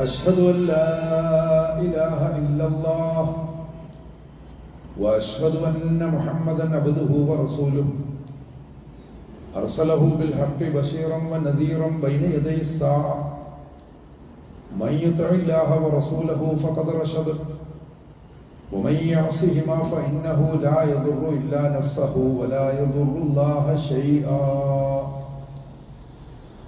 أشهد أن لا إله إلا الله وأشهد أن محمدا عبده ورسوله. أرسله بالحق بشيرا ونذيرا بين يدي الساعة. من يطع الله ورسوله فقد رشد. ومن يعصهما فإنه لا يضر إلا نفسه ولا يضر الله شيئا.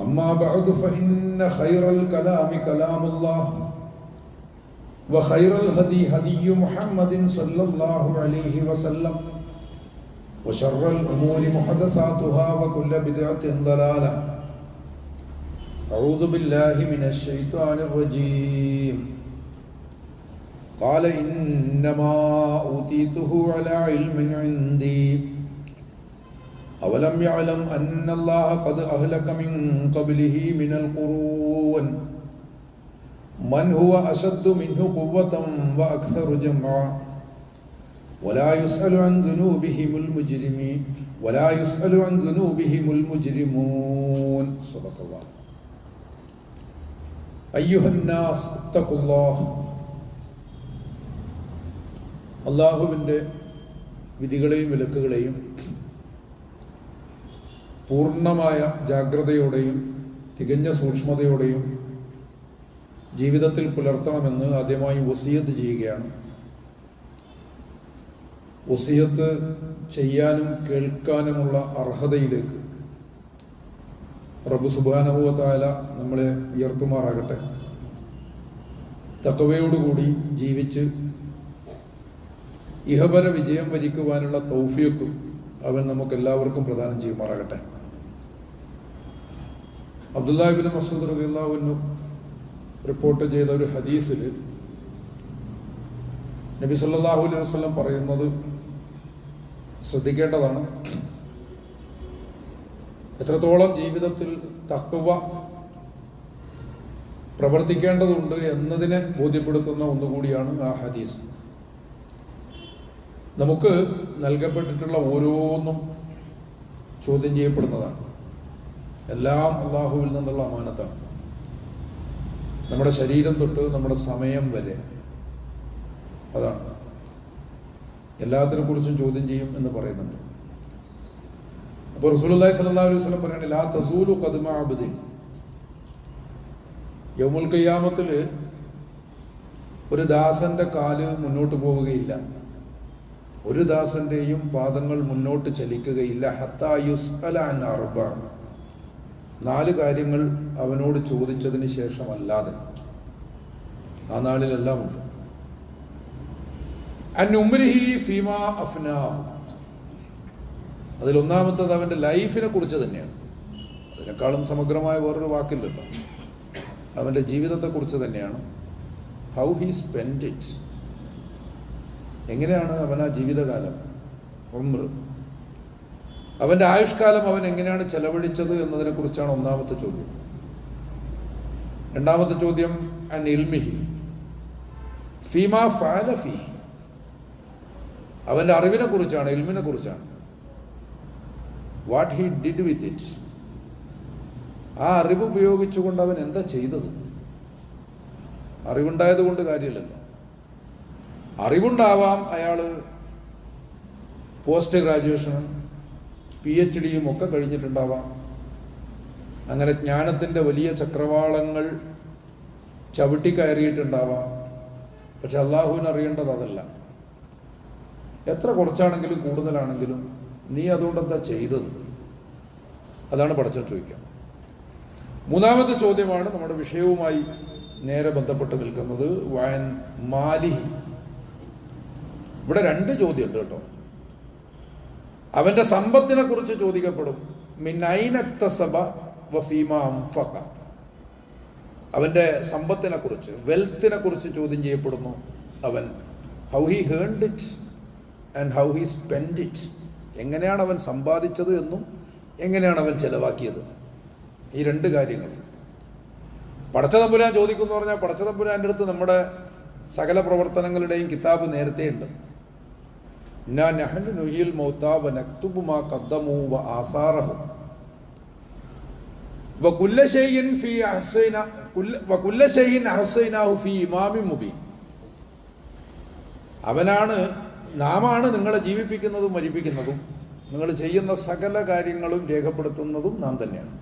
أما بعد فإن خير الكلام كلام الله وخير الهدي هدي محمد صلى الله عليه وسلم وشر الأمور محدثاتها وكل بدعة ضلالة. أعوذ بالله من الشيطان الرجيم. قال إنما أوتيته على علم عندي. أولم يعلم أن الله قد أهلك من قبله من القرون من هو أشد منه قوة وأكثر جمعا ولا يسأل عن ذنوبهم المجرمين ولا يسأل عن ذنوبهم المجرمون صدق الله أيها الناس اتقوا الله അള്ളാഹുവിൻ്റെ വിധികളെയും വിലക്കുകളെയും പൂർണമായ ജാഗ്രതയോടെയും തികഞ്ഞ സൂക്ഷ്മതയോടെയും ജീവിതത്തിൽ പുലർത്തണമെന്ന് ആദ്യമായി വസീയത്ത് ചെയ്യുകയാണ്. വസീയത്ത് ചെയ്യാനും കേൾക്കാനുമുള്ള അർഹതയിലേക്ക് റബ്ബു സുബാനഹുവത്തായ നമ്മളെ ഉയർത്തുമാറാകട്ടെ. തക്കവയോടുകൂടി ജീവിച്ച് ഇഹപര വിജയം വരിക്കുവാനുള്ള തൗഫിയക്കും അവൻ നമുക്കെല്ലാവർക്കും പ്രദാനം ചെയ്യുമാറാകട്ടെ. അബ്ദുല്ലാഹിബിൻ മസൂദ് റബിള്ളാഹുവിനു റിപ്പോർട്ട് ചെയ്ത ഒരു ഹദീസിൽ നബി സല്ലാഹു അലൈഹി വസ്ലം പറയുന്നത് ശ്രദ്ധിക്കേണ്ടതാണ്. എത്രത്തോളം ജീവിതത്തിൽ തക്കുവ പ്രവർത്തിക്കേണ്ടതുണ്ട് എന്നതിനെ ബോധ്യപ്പെടുത്തുന്ന ഒന്നുകൂടിയാണ് ആ ഹദീസ്. നമുക്ക് നൽകപ്പെട്ടിട്ടുള്ള ഓരോന്നും ചോദ്യം ചെയ്യപ്പെടുന്നതാണ്. എല്ലാം അള്ളാഹുവിൽ നിന്നുള്ള അമാനത്താണ്. നമ്മുടെ ശരീരം തൊട്ട് നമ്മുടെ സമയം വരെ അതാണ്. എല്ലാത്തിനെ കുറിച്ചും ചോദ്യം ചെയ്യും എന്ന് പറയുന്നുണ്ട്. അപ്പോൾ റസൂലുള്ളാഹി സ്വല്ലല്ലാഹു അലൈഹി വസ്ലം പറയാണ് ലാ തസൂലു ഖദ്മ അബ്ദിൻ യൗമുൽ ഖിയാമത്തിൽ ഒരു ദാസന്റെ കാൽ മുന്നോട്ട് പോവുകയില്ല. ഒരു ദാസന്റെയും പാദങ്ങൾ മുന്നോട്ട് ചലിക്കുകയില്ല. ഹത്തായുസ്അലാൻ അർബ. നാല് കാര്യങ്ങൾ അവനോട് ചോദിച്ചതിന് ശേഷമല്ലാതെ. ആ നാളിലെല്ലാം ഉണ്ട്. അന്നുംരിഹി ഫീമ അഫ്ന. അതിലൊന്നാമത്തത് അവന്റെ ലൈഫിനെ കുറിച്ച് തന്നെയാണ്. അതിനേക്കാളും സമഗ്രമായ വേറൊരു വാക്കില്ലല്ലോ. അവന്റെ ജീവിതത്തെ കുറിച്ച് തന്നെയാണ്. ഹൗ ഹി സ്പെൻഡ് ഇറ്റ് എങ്ങനെയാണ് അവൻ ആ ജീവിതകാലം ഉമ്ര അവന്റെ ആയുഷ്കാലം അവൻ എങ്ങനെയാണ് ചെലവഴിച്ചത് എന്നതിനെ കുറിച്ചാണ് ഒന്നാമത്തെ ചോദ്യം. രണ്ടാമത്തെ ചോദ്യം അൻ ഇൽമിഹി. ഫീമ ഫാലഫി അവന്റെ അറിവിനെ കുറിച്ചാണ് ഇൽമിനെ കുറിച്ചാണ് what he did with it. ആ അറിവ് ഉപയോഗിച്ചുകൊണ്ട് അവൻ എന്താ ചെയ്തത്? അറിവുണ്ടായത് കൊണ്ട് കാര്യമില്ലല്ലോ. അറിവുണ്ടാവാം അയാൾ പോസ്റ്റ് ഗ്രാജുവേഷനും പി എച്ച് ഡിയും ഒക്കെ കഴിഞ്ഞിട്ടുണ്ടാവാം. അങ്ങനെ ജ്ഞാനത്തിന്റെ വലിയ ചക്രവാളങ്ങൾ ചവിട്ടിക്കയറിയിട്ടുണ്ടാവാം പക്ഷെ അള്ളാഹുവിന് അറിയേണ്ടത് അതല്ല. എത്ര കുറച്ചാണെങ്കിലും കൂടുതലാണെങ്കിലും നീ അതുകൊണ്ട് എന്താ ചെയ്തത്? അതാണ് പഠിച്ചോ ചോദിക്കുക. മൂന്നാമത്തെ ചോദ്യമാണ് നമ്മുടെ വിഷയവുമായി നേരെ ബന്ധപ്പെട്ട് നിൽക്കുന്നത്. വയൻ മാലിഹി. ഇവിടെ രണ്ട് ചോദ്യമുണ്ട് കേട്ടോ. അവന്റെ സമ്പത്തിനെ കുറിച്ച് ചോദിക്കപ്പെടും. മിന്നൈനക്തസഭ സഭ വഫീമാംഫക അവന്റെ സമ്പത്തിനെ കുറിച്ച് വെൽത്തിനെ കുറിച്ച് ചോദ്യം ചെയ്യപ്പെടുന്നു അവൻ. How he earned it and how he spend it എങ്ങനെയാണ് അവൻ സമ്പാദിച്ചത് എന്നും എങ്ങനെയാണ് അവൻ ചെലവാക്കിയത്? ഈ രണ്ട് കാര്യങ്ങൾ. പടച്ചതമ്പുരാൻ ചോദിക്കുന്നു പറഞ്ഞാൽ പടച്ചതമ്പുരാന്റെ അടുത്ത് നമ്മുടെ സകല പ്രവർത്തനങ്ങളുടെയും കിതാബ് നേരത്തെ ഉണ്ട് അവനാണ് നാമാണ് നിങ്ങളെ ജീവിപ്പിക്കുന്നതും മരിപ്പിക്കുന്നതും. നിങ്ങൾ ചെയ്യുന്ന സകല കാര്യങ്ങളും രേഖപ്പെടുത്തുന്നതും നാം തന്നെയാണ്.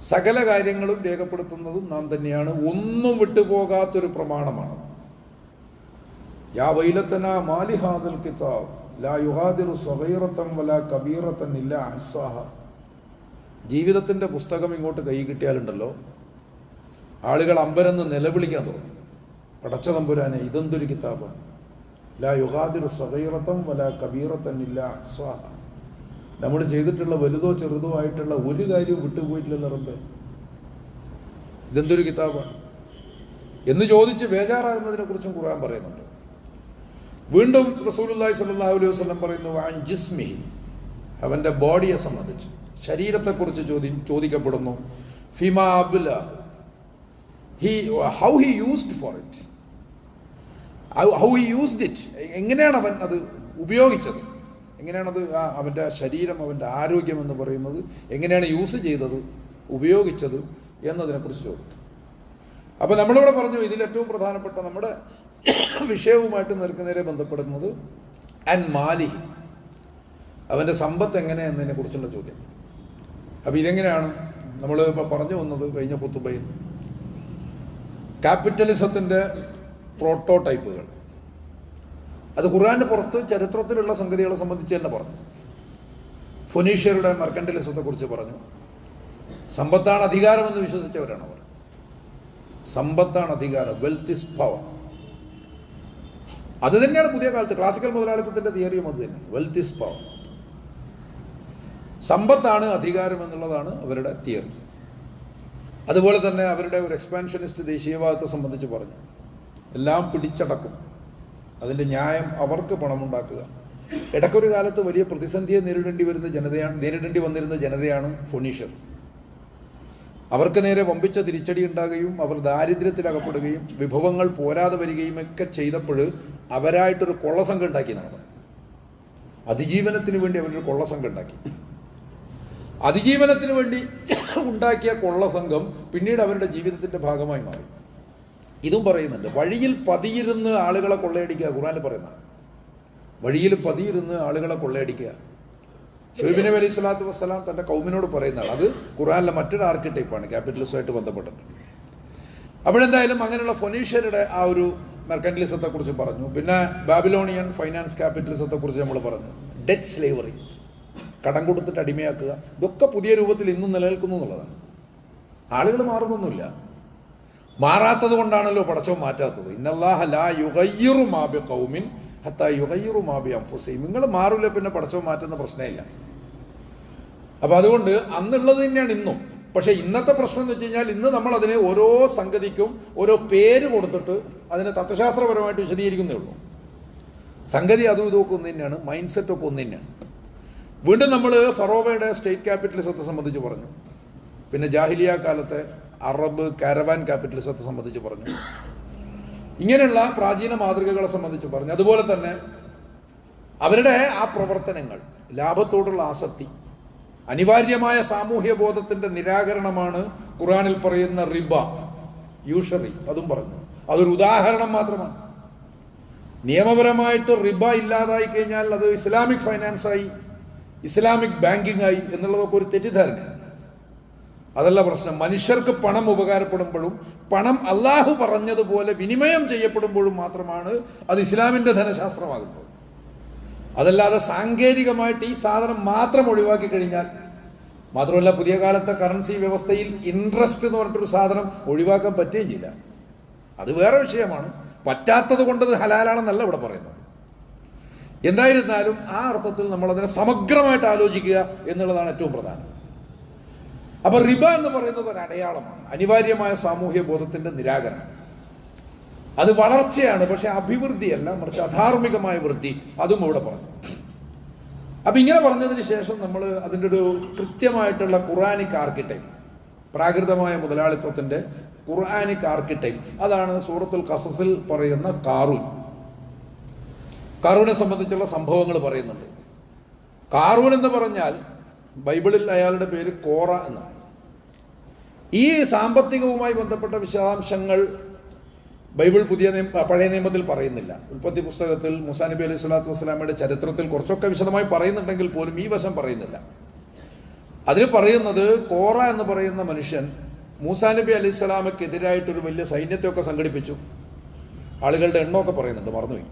സകല കാര്യങ്ങളും രേഖപ്പെടുത്തുന്നതും നാം തന്നെയാണ്. ഒന്നും വിട്ടുപോകാത്തൊരു പ്രമാണമാണ് യാ കിതാബ്. ലാ യുഹാദിറു ഇല്ല അഹ്സാഹ ജീവിതത്തിന്റെ പുസ്തകം ഇങ്ങോട്ട് കൈ കിട്ടിയാലുണ്ടല്ലോ. ആളുകൾ അമ്പരന്ന് നിലവിളിക്കാൻ തുടങ്ങും. പടച്ച തമ്പുരാനെ ഇതെന്തൊരു കിതാബാണ്? ലാ യുഹാദിറു സ്വഗൈറത്തൻ വല കബീറത്തൻ ഇല്ല നമ്മൾ ചെയ്തിട്ടുള്ള വലുതോ ചെറുതോ ആയിട്ടുള്ള ഒരു കാര്യവും വിട്ടുപോയിട്ടില്ലല്ലോ റബ്ബെ. ഇതെന്തൊരു കിതാബാണ്? എന്ന് ചോദിച്ച് ബേജാറാകുന്നതിനെ കുറിച്ചും ഖുർആൻ പറയുന്നുണ്ട്. വീണ്ടും റസൂലുള്ളാഹി സ്വല്ലല്ലാഹു അലൈഹി വസല്ലം പറയുന്നു അൻ ജിസ്മിഹി അവന്റെ ബോഡിയെ സംബന്ധിച്ച്. ശരീരത്തെക്കുറിച്ച് ചോദി ചോദിക്കപ്പെടുന്നു ഫിമാ he how he used for it how he used it എങ്ങനെയാണ് അവൻ അത് ഉപയോഗിച്ചത്? എങ്ങനെയാണത് അവന്റെ ശരീരം അവന്റെ ആരോഗ്യം എന്ന് പറയുന്നത് എങ്ങനെയാണ് യൂസ് ചെയ്തത് ഉപയോഗിച്ചത് എന്നതിനെക്കുറിച്ച് ചോദിച്ചു അപ്പോൾ നമ്മളിവിടെ പറഞ്ഞു ഇതിൽ ഏറ്റവും പ്രധാനപ്പെട്ട നമ്മുടെ വിഷയവുമായിട്ട് നിൽക്കുന്നതിനെ ബന്ധപ്പെടുന്നത് ആൻഡ് മാലി. അവന്റെ സമ്പത്ത് എങ്ങനെ എന്നതിനെ കുറിച്ചുള്ള ചോദ്യം. അപ്പോൾ ഇതെങ്ങനെയാണ്? നമ്മൾ ഇപ്പോൾ പറഞ്ഞു വന്നത് കഴിഞ്ഞ ഫുത്തുബയിൽ ക്യാപിറ്റലിസത്തിന്റെ പ്രോട്ടോടൈപ്പുകൾ. അത് ഖുർആന്റെ പുറത്ത് ചരിത്രത്തിലുള്ള സംഗതികളെ സംബന്ധിച്ച് തന്നെ പറഞ്ഞു. ഫൊനീഷ്യരുടെ മെർക്കൻഡലിസത്തെക്കുറിച്ച് പറഞ്ഞു. സമ്പത്താണ് അധികാരമെന്ന് വിശ്വസിച്ചവരാണ് അവർ. സമ്പത്താണ് അധികാരം. Wealth is power. അത് തന്നെയാണ് പുതിയ കാലത്ത് ക്ലാസിക്കൽ മുതലാളിത്തത്തിന്റെ തിയറിയും അത് തന്നെ വെൽത്ത് ഇസ് പവർ സമ്പത്താണ് അധികാരം എന്നുള്ളതാണ് അവരുടെ തിയറി അതുപോലെ തന്നെ അവരുടെ ഒരു എക്സ്പാൻഷനിസ്റ്റ് ദേശീയവാദത്തെ സംബന്ധിച്ച് പറഞ്ഞു. എല്ലാം പിടിച്ചടക്കും. അതിന്റെ ന്യായം അവർക്ക് പണമുണ്ടാക്കുക. ഇടക്കൊരു കാലത്ത് വലിയ പ്രതിസന്ധിയെ നേരിടേണ്ടി വരുന്ന ജനതയാണ് നേരിടേണ്ടി വന്നിരുന്ന ജനതയാണ് ഫൊണീഷ്യർ അവർക്ക് നേരെ വമ്പിച്ച തിരിച്ചടി ഉണ്ടാകുകയും അവർ ദാരിദ്ര്യത്തിലകപ്പെടുകയും വിഭവങ്ങൾ പോരാതെ വരികയും ഒക്കെ ചെയ്തപ്പോൾ അവരായിട്ടൊരു കൊള്ളസംഘം ഉണ്ടാക്കി നടന്നു അതിജീവനത്തിന് വേണ്ടി അവരൊരു കൊള്ളസംഘം ഉണ്ടാക്കി. അതിജീവനത്തിന് വേണ്ടി ഉണ്ടാക്കിയ കൊള്ളസംഘം പിന്നീട് അവരുടെ ജീവിതത്തിന്റെ ഭാഗമായി മാറി. ഇതും പറയുന്നുണ്ട് വഴിയിൽ പതിയിരുന്ന് ആളുകളെ കൊള്ളയടിക്കുക ഖുറാനിൽ പറയുന്നതാണ്. വഴിയിൽ പതിയിരുന്ന് ആളുകളെ കൊള്ളയടിക്കുക. ഷുഹൈബ് നബി അലൈഹി സ്വലാത്തു വസ്സലാം തന്റെ കൗമിനോട് പറയുന്നതാണ് അത് ഖുറാനിലെ മറ്റൊരു ആർക്കിടൈപ്പാണ് ക്യാപിറ്റലിസമായിട്ട് ബന്ധപ്പെട്ടിട്ട്. അപ്പോഴെന്തായാലും അങ്ങനെയുള്ള ഫൊനീഷ്യരുടെ ആ ഒരു മെർക്കന്റലിസത്തെ കുറിച്ച് പറഞ്ഞു. പിന്നെ ബാബിലോണിയൻ ഫൈനാൻസ് ക്യാപിറ്റലിസത്തെക്കുറിച്ച് നമ്മൾ പറഞ്ഞു. ഡെറ്റ് സ്ലേവറി കടം കൊടുത്തിട്ട് അടിമയാക്കുക ഇതൊക്കെ പുതിയ രൂപത്തിൽ ഇന്നും നിലനിൽക്കുന്നു എന്നുള്ളതാണ്. ആളുകൾ മാറുന്നൊന്നുമില്ല. മാറാത്തത് കൊണ്ടാണല്ലോ പടച്ചോ മാറ്റാത്തത്. ഇന്നല്ലാഹ ലാ യുഗയ്യിറു മാബി കൗമിൻ ഹത്താ യുഗയ്യിറു മാബി അംഫുസൈ. നിങ്ങൾ മാറില്ല പിന്നെ പടച്ചോ മാറ്റുന്ന പ്രശ്നമില്ല. അപ്പോൾ അതുകൊണ്ട് അന്നുള്ളത് തന്നെയാണ് ഇന്നും. പക്ഷേ ഇന്നത്തെ പ്രശ്നം എന്ന് വെച്ച് കഴിഞ്ഞാൽ ഇന്ന് നമ്മൾ അതിനെ ഓരോ സംഗതിക്കും ഓരോ പേര് കൊടുത്തിട്ട് അതിനെ തത്വശാസ്ത്രപരമായിട്ട് വിശദീകരിക്കുന്നേ ഉള്ളൂ. സംഗതി അതും ഇതൊക്കെ ഒന്ന് തന്നെയാണ് മൈൻഡ് സെറ്റ് ഒക്കെ ഒന്ന് തന്നെയാണ്. വീണ്ടും നമ്മൾ ഫറോവയുടെ സ്റ്റേറ്റ് ക്യാപിറ്റലിസത്തെ സംബന്ധിച്ച് പറഞ്ഞു. പിന്നെ ജാഹിലിയ കാലത്തെ അറബ് കാരവാൻ ക്യാപിറ്റലിസത്തെ സംബന്ധിച്ച് പറഞ്ഞു. ഇങ്ങനെയുള്ള പ്രാചീന മാതൃകകളെ സംബന്ധിച്ച് പറഞ്ഞു. അതുപോലെ തന്നെ അവരുടെ ആ പ്രവർത്തനങ്ങൾ ലാഭത്തോടുള്ള ആസക്തി അനിവാര്യമായ സാമൂഹ്യ ബോധത്തിന്റെ നിരാകരണമാണ് ഖുറാനിൽ പറയുന്ന റിബ യൂഷറി അതും പറഞ്ഞു. അതൊരു ഉദാഹരണം മാത്രമാണ്. നിയമപരമായിട്ട് റിബ ഇല്ലാതായി കഴിഞ്ഞാൽ അത് ഇസ്ലാമിക് ഫൈനാൻസായി ഇസ്ലാമിക് ബാങ്കിങ് ആയി എന്നുള്ളതൊക്കെ ഒരു തെറ്റിദ്ധാരണയാണ്. അതല്ല പ്രശ്നം. മനുഷ്യർക്ക് പണം ഉപകാരപ്പെടുമ്പോഴും പണം അള്ളാഹു പറഞ്ഞതുപോലെ വിനിമയം ചെയ്യപ്പെടുമ്പോഴും മാത്രമാണ് അത് ഇസ്ലാമിന്റെ ധനശാസ്ത്രമാകുന്നത്. അതല്ലാതെ സാങ്കേതികമായിട്ട് ഈ സാധനം മാത്രം ഒഴിവാക്കി കഴിഞ്ഞാൽ മാത്രമല്ല പുതിയ കാലത്തെ കറൻസി വ്യവസ്ഥയിൽ ഇൻട്രസ്റ്റ് എന്ന് പറഞ്ഞിട്ടൊരു സാധനം ഒഴിവാക്കാൻ പറ്റുകയും ചെയ്യില്ല. അത് വേറെ വിഷയമാണ്. പറ്റാത്തത് കൊണ്ടത് ഹലാലാണെന്നല്ല ഇവിടെ പറയുന്നത്. എന്തായിരുന്നാലും ആ അർത്ഥത്തിൽ നമ്മളതിനെ സമഗ്രമായിട്ട് ആലോചിക്കുക എന്നുള്ളതാണ് ഏറ്റവും പ്രധാനം. അപ്പൊ റിബ എന്ന് പറയുന്നത് ഒരു അടയാളമാണ്. അനിവാര്യമായ സാമൂഹ്യ ബോധത്തിന്റെ നിരാകരണം. അത് വളർച്ചയാണ് പക്ഷെ അഭിവൃദ്ധിയല്ല മറിച്ച് അധാർമികമായ വൃദ്ധി. അതും ഇവിടെ പറഞ്ഞു. അപ്പൊ ഇങ്ങനെ പറഞ്ഞതിന് ശേഷം നമ്മൾ അതിന്റെ ഒരു കൃത്യമായിട്ടുള്ള ഖുറാനിക് ആർക്കിടൈപ്പ് പ്രാകൃതമായ മുതലാളിത്വത്തിന്റെ ഖുർആാനിക് ആർക്കിടൈപ്പ് അതാണ് സൂറത്തുൽ കസസിൽ പറയുന്ന കാറൂൻ. കാറൂനെ സംബന്ധിച്ചുള്ള സംഭവങ്ങൾ പറയുന്നുണ്ട്. കാറൂൻ എന്ന് പറഞ്ഞാൽ ബൈബിളിൽ അയാളുടെ പേര് കോറ എന്നാണ്. ഈ സാമ്പത്തികവുമായി ബന്ധപ്പെട്ട വിശദാംശങ്ങൾ ബൈബിൾ പുതിയ നിയമ പഴയ നിയമത്തിൽ പറയുന്നില്ല. ഉൽപ്പത്തി പുസ്തകത്തിൽ മുസാ നബി അലൈഹി സ്വലാത്തു വസ്സലാമയുടെ ചരിത്രത്തിൽ കുറച്ചൊക്കെ വിശദമായി പറയുന്നുണ്ടെങ്കിൽ പോലും ഈ വശം പറയുന്നില്ല. അതിൽ പറയുന്നത് കോറ എന്ന് പറയുന്ന മനുഷ്യൻ മൂസാ നബി അലൈഹി സ്വലാമക്കെതിരായിട്ടൊരു വലിയ സൈന്യത്തെയൊക്കെ സംഘടിപ്പിച്ചു. ആളുകളുടെ എണ്ണമൊക്കെ പറയുന്നുണ്ട് മറന്നുപോയി.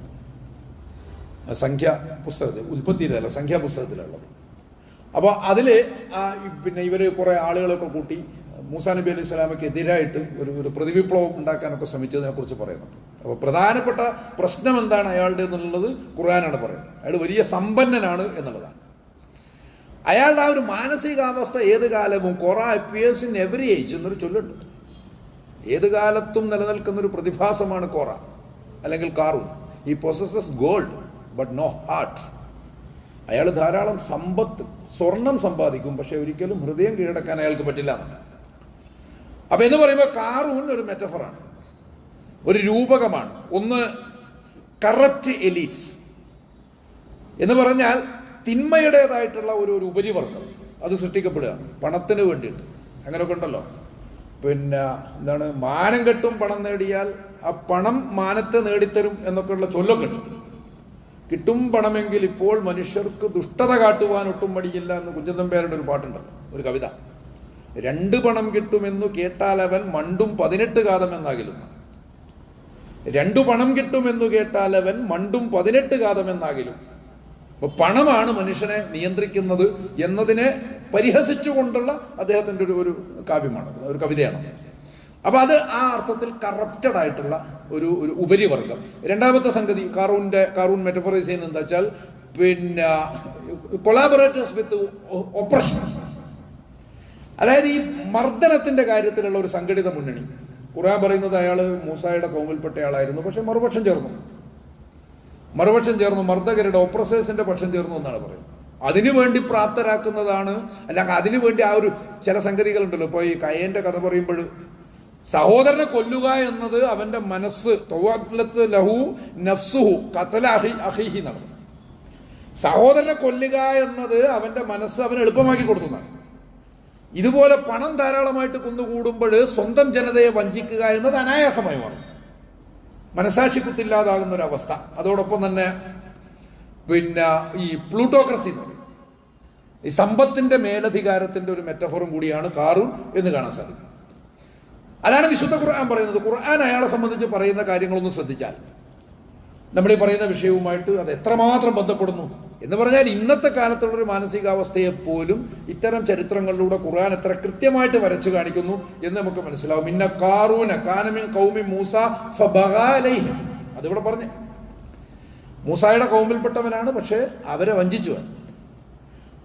സംഖ്യ പുസ്തകത്തിൽ ഉൽപ്പത്തിയിലല്ല സംഖ്യാ പുസ്തകത്തിലുള്ളത്. അപ്പോൾ അതിൽ പിന്നെ ഇവർ കുറേ ആളുകളൊക്കെ കൂട്ടി മൂസാ നബി അലൈഹി സ്വലാമയ്ക്ക് എതിരായിട്ട് ഒരു ഒരു പ്രതിവിപ്ലവം ഉണ്ടാക്കാനൊക്കെ ശ്രമിച്ചതിനെക്കുറിച്ച് പറയുന്നുണ്ട്. അപ്പോൾ പ്രധാനപ്പെട്ട പ്രശ്നം എന്താണ് അയാളുടെ എന്നുള്ളത് ഖുർആനാണ് പറയുന്നത്. അയാൾ വലിയ സമ്പന്നനാണ് എന്നുള്ളതാണ്. അയാളുടെ ആ ഒരു മാനസികാവസ്ഥ ഏത് കാലവും കൊറ അപ്പിയേഴ്സ് ഇൻ എവറി ഏജ് എന്നൊരു ചൊല്ലുണ്ട്. ഏത് കാലത്തും നിലനിൽക്കുന്ന ഒരു പ്രതിഭാസമാണ് കോറ അല്ലെങ്കിൽ കാറു ഈ possess gold but no heart അയാൾ ധാരാളം സമ്പത്ത് സ്വർണം സമ്പാദിക്കും പക്ഷെ ഒരിക്കലും ഹൃദയം കീഴടക്കാൻ അയാൾക്ക് പറ്റില്ല. അപ്പൊ എന്ന് പറയുമ്പോൾ കാറൂൺ ഒരു മെറ്റഫറാണ്. ഒരു രൂപകമാണ്. ഒന്ന് കറപ്റ്റ് എലീറ്റ്സ്. എന്ന് പറഞ്ഞാൽ തിന്മയുടേതായിട്ടുള്ള ഒരു ഒരു ഉപരിവർഗം. അത് സൃഷ്ടിക്കപ്പെടുകയാണ്. പണത്തിന് വേണ്ടിയിട്ട്. അങ്ങനെയൊക്കെ ഉണ്ടല്ലോ. പിന്നെ എന്താണ്? മാനം കെട്ടും പണം നേടിയാൽ ആ പണം മാനത്തെ നേടിത്തരും എന്നൊക്കെയുള്ള ചൊല്ലൊക്കെ ഉണ്ട്. കിട്ടും പണമെങ്കിൽ ഇപ്പോൾ മനുഷ്യർക്ക് ദുഷ്ടത കാട്ടുവാൻ ഒട്ടും മടിയില്ല എന്ന് കുഞ്ചന്തമ്പേരുടെ ഒരു പാട്ടുണ്ടല്ലോ ഒരു കവിത. രണ്ട് പണം കിട്ടുമെന്നു കേട്ടാൽ അവൻ മണ്ടും പതിനെട്ട് കാതമെന്നാകിലും രണ്ടു പണം കിട്ടുമെന്നു കേട്ടാൽ അവൻ മണ്ടും പതിനെട്ട് കാതമെന്നാകിലും. അപ്പൊ പണമാണ് മനുഷ്യനെ നിയന്ത്രിക്കുന്നത് എന്നതിനെ പരിഹസിച്ചുകൊണ്ടുള്ള അദ്ദേഹത്തിന്റെ ഒരു ഒരു കാവ്യമാണ് ഒരു കവിതയാണ്. അപ്പൊ അത് ആ അർത്ഥത്തിൽ കറപ്റ്റഡ് ആയിട്ടുള്ള ഒരു ഒരു ഉപരിവർഗം രണ്ടാമത്തെ സംഗതി കാറൂന്റെ കാറൂൺ മെറ്റഫറൈസ് ചെയ്യുന്നത് എന്താ വെച്ചാൽ പിന്നെ കൊളാബറേറ്റേഴ്സ് വിത്ത് ഓപ്പറേഷൻ അതായത് ഈ മർദ്ദനത്തിന്റെ കാര്യത്തിലുള്ള ഒരു സംഘടിത മുന്നണി. ഖുർആൻ പറയുന്നത് അയാൾ മൂസായുടെ കോമിൽപ്പെട്ട ആളായിരുന്നു പക്ഷെ മറുപക്ഷം ചേർന്നു. മറുപക്ഷം ചേർന്നു മർദ്ദകരുടെ ഓപ്പറസേഴ്സിന്റെ പക്ഷം ചേർന്നു എന്നാണ് പറയുന്നത്. അതിനുവേണ്ടി പ്രാപ്തരാക്കുന്നതാണ് അല്ലെങ്കിൽ അതിനുവേണ്ടി ആ ഒരു ചില സംഗതികളുണ്ടല്ലോ. ഇപ്പൊ ഈ കയ്യന്റെ കഥ പറയുമ്പോൾ സഹോദരനെ കൊല്ലുക എന്നത് അവന്റെ മനസ്സ് ലഹു നഫ്സുഹു കത്തല അഹി അഹിഹി നടന്നു സഹോദരനെ കൊല്ലുക എന്നത് അവന്റെ മനസ്സ് അവൻ എളുപ്പമാക്കി കൊടുത്തതാണ് ഇതുപോലെ പണം ധാരാളമായിട്ട് കുന്നുകൂടുമ്പോൾ സ്വന്തം ജനതയെ വഞ്ചിക്കുക എന്നത് അനായാസമായി മാറും മനസാക്ഷി കുത്തില്ലാതാകുന്ന ഒരു അവസ്ഥ. അതോടൊപ്പം തന്നെ പിന്നെ ഈ പ്ലൂട്ടോക്രസി എന്ന് പറയും. ഈ സമ്പത്തിന്റെ മേലധികാരത്തിന്റെ ഒരു മെറ്റഫറും കൂടിയാണ് കാറൂൺ എന്ന് കാണാൻ സാധിക്കും. അതാണ് വിശുദ്ധ ഖുർആൻ പറയുന്നത്. ഖുർആൻ അയാളെ സംബന്ധിച്ച് പറയുന്ന കാര്യങ്ങളൊന്നും ശ്രദ്ധിച്ചാൽ നമ്മൾ ഈ പറയുന്ന വിഷയവുമായിട്ട് അത് എത്രമാത്രം ബന്ധപ്പെടുന്നു എന്ന് പറഞ്ഞാൽ ഇന്നത്തെ കാലത്തുള്ള ഒരു മാനസികാവസ്ഥയെ പോലും ഇത്തരം ചരിത്രങ്ങളിലൂടെ ഖുർആൻ എത്ര കൃത്യമായിട്ട് വരച്ചു കാണിക്കുന്നു എന്ന് നമുക്ക് മനസ്സിലാവും. ഇന്ന കാറൂന കാനമിൻ കൗമി മൂസ അതിവിടെ പറഞ്ഞു. മൂസായുടെ കൗമിൽപ്പെട്ടവനാണ് പക്ഷേ അവരെ വഞ്ചിച്ചു.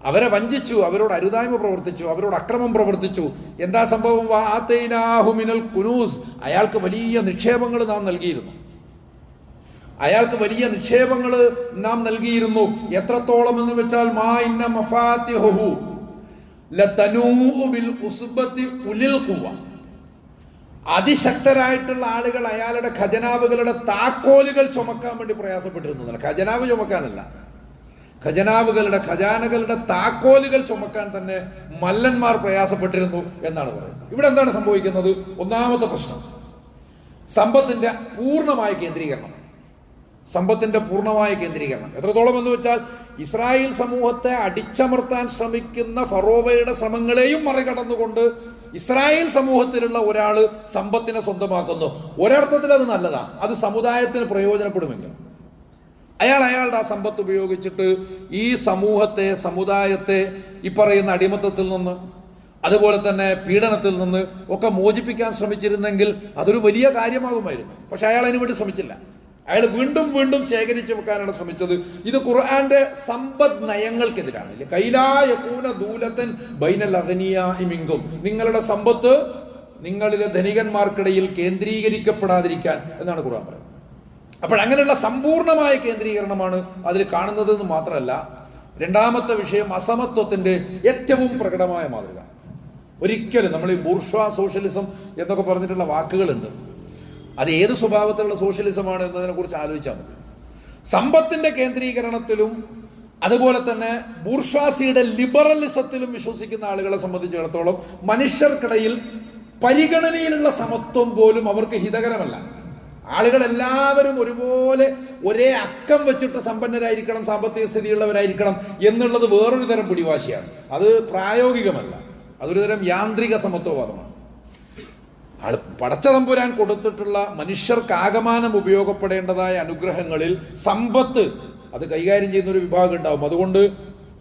അവരെ വഞ്ചിച്ചു അവരോട് അരുതായ്മ പ്രവർത്തിച്ചു അവരോട് അക്രമം പ്രവർത്തിച്ചു. എന്താ സംഭവം? കുനൂസ്. അയാൾക്ക് വലിയ നിക്ഷേപങ്ങൾ നാം നൽകിയിരുന്നു. അയാൾക്ക് വലിയ നിക്ഷേപങ്ങൾ നാം നൽകിയിരുന്നു. എത്രത്തോളം എന്ന് വെച്ചാൽ മാ ഇന്ന അതിശക്തരായിട്ടുള്ള ആളുകൾ അയാളുടെ ഖജനാവുകളുടെ താക്കോലുകൾ ചുമക്കാൻ വേണ്ടി പ്രയാസപ്പെട്ടിരുന്നു ഖജനാവ് ചുമക്കാനല്ല. ഖജനാവുകളുടെ ഖജാനകളുടെ താക്കോലുകൾ ചുമക്കാൻ തന്നെ മല്ലന്മാർ പ്രയാസപ്പെട്ടിരുന്നു എന്നാണ് പറയുന്നത്. ഇവിടെ എന്താണ് സംഭവിക്കുന്നത്? ഒന്നാമത്തെ പ്രശ്നം. സമ്പത്തിന്റെ പൂർണമായ കേന്ദ്രീകരണം. സമ്പത്തിന്റെ പൂർണമായ കേന്ദ്രീകരണം. എത്രത്തോളം എന്ന് വെച്ചാൽ ഇസ്രായേൽ സമൂഹത്തെ അടിച്ചമർത്താൻ ശ്രമിക്കുന്ന ഫറോവയുടെ ശ്രമങ്ങളെയും മറികടന്നുകൊണ്ട് ഇസ്രായേൽ സമൂഹത്തിലുള്ള ഒരാൾ സമ്പത്തിനെ സ്വന്തമാക്കുന്നു. ഒരർത്ഥത്തിൽ അത് നല്ലതാണ് അത് സമുദായത്തിന് പ്രയോജനപ്പെടുമെങ്കിൽ അയാൾ അയാളുടെ ആ സമ്പത്ത് ഉപയോഗിച്ചിട്ട് ഈ സമൂഹത്തെ സമുദായത്തെ ഈ പറയുന്ന അടിമത്തത്തിൽ നിന്ന് അതുപോലെ തന്നെ പീഡനത്തിൽ നിന്ന് ഒക്കെ മോചിപ്പിക്കാൻ ശ്രമിച്ചിരുന്നെങ്കിൽ അതൊരു വലിയ കാര്യമാകുമായിരുന്നു. പക്ഷെ അയാൾ അതിനു വേണ്ടി ശ്രമിച്ചില്ല. അയാൾ വീണ്ടും വീണ്ടും ശേഖരിച്ചു വെക്കാനാണ് ശ്രമിച്ചത്. ഇത് ഖുർആന്റെ സമ്പദ് നയങ്ങൾക്കെതിരാണ്. കൈലായൂന ദൂലത്തൻ ബൈനൽ അഗ്നിയാഹിമിങ്കും നിങ്ങളുടെ സമ്പത്ത് നിങ്ങളിലെ ധനികന്മാർക്കിടയിൽ കേന്ദ്രീകരിക്കപ്പെടാതിരിക്കാൻ എന്നാണ് ഖുർആൻ പറയുന്നത്. അപ്പോൾ അങ്ങനെയുള്ള സമ്പൂർണമായ കേന്ദ്രീകരണമാണ് അതിൽ കാണുന്നത് എന്ന് മാത്രമല്ല രണ്ടാമത്തെ വിഷയം അസമത്വത്തിന്റെ ഏറ്റവും പ്രകടമായ മാതൃക. ഒരിക്കലും നമ്മൾ ഈ ബൂർഷ്വാ സോഷ്യലിസം എന്നൊക്കെ പറഞ്ഞിട്ടുള്ള വാക്കുകളുണ്ട്. അത് ഏത് സ്വഭാവത്തിലുള്ള സോഷ്യലിസമാണ് എന്നതിനെ കുറിച്ച് ആലോചിച്ചാൽ മതി. സമ്പത്തിന്റെ കേന്ദ്രീകരണത്തിലും അതുപോലെ തന്നെ ബൂർഷ്വാസിയുടെ ലിബറലിസത്തിലും വിശ്വസിക്കുന്ന ആളുകളെ സംബന്ധിച്ചിടത്തോളം മനുഷ്യർക്കിടയിൽ പരിഗണനയിലുള്ള സമത്വം പോലും അവർക്ക് ഹിതകരമല്ല. ആളുകൾ എല്ലാവരും ഒരുപോലെ ഒരേ അക്കം വെച്ചിട്ട് സമ്പന്നരായിരിക്കണം സാമ്പത്തിക സ്ഥിതിയുള്ളവരായിരിക്കണം എന്നുള്ളത് വേറൊരു തരം പിടിവാശിയാണ്. അത് പ്രായോഗികമല്ല. അതൊരു തരം യാന്ത്രിക സമത്വവാദമാണ്. ആൾ പടച്ചതമ്പുരാൻ കൊടുത്തിട്ടുള്ള മനുഷ്യർക്ക് ആകമാനം ഉപയോഗപ്പെടേണ്ടതായ അനുഗ്രഹങ്ങളിൽ സമ്പത്ത് അത് കൈകാര്യം ചെയ്യുന്ന ഒരു വിഭാഗം ഉണ്ടാവും അതുകൊണ്ട്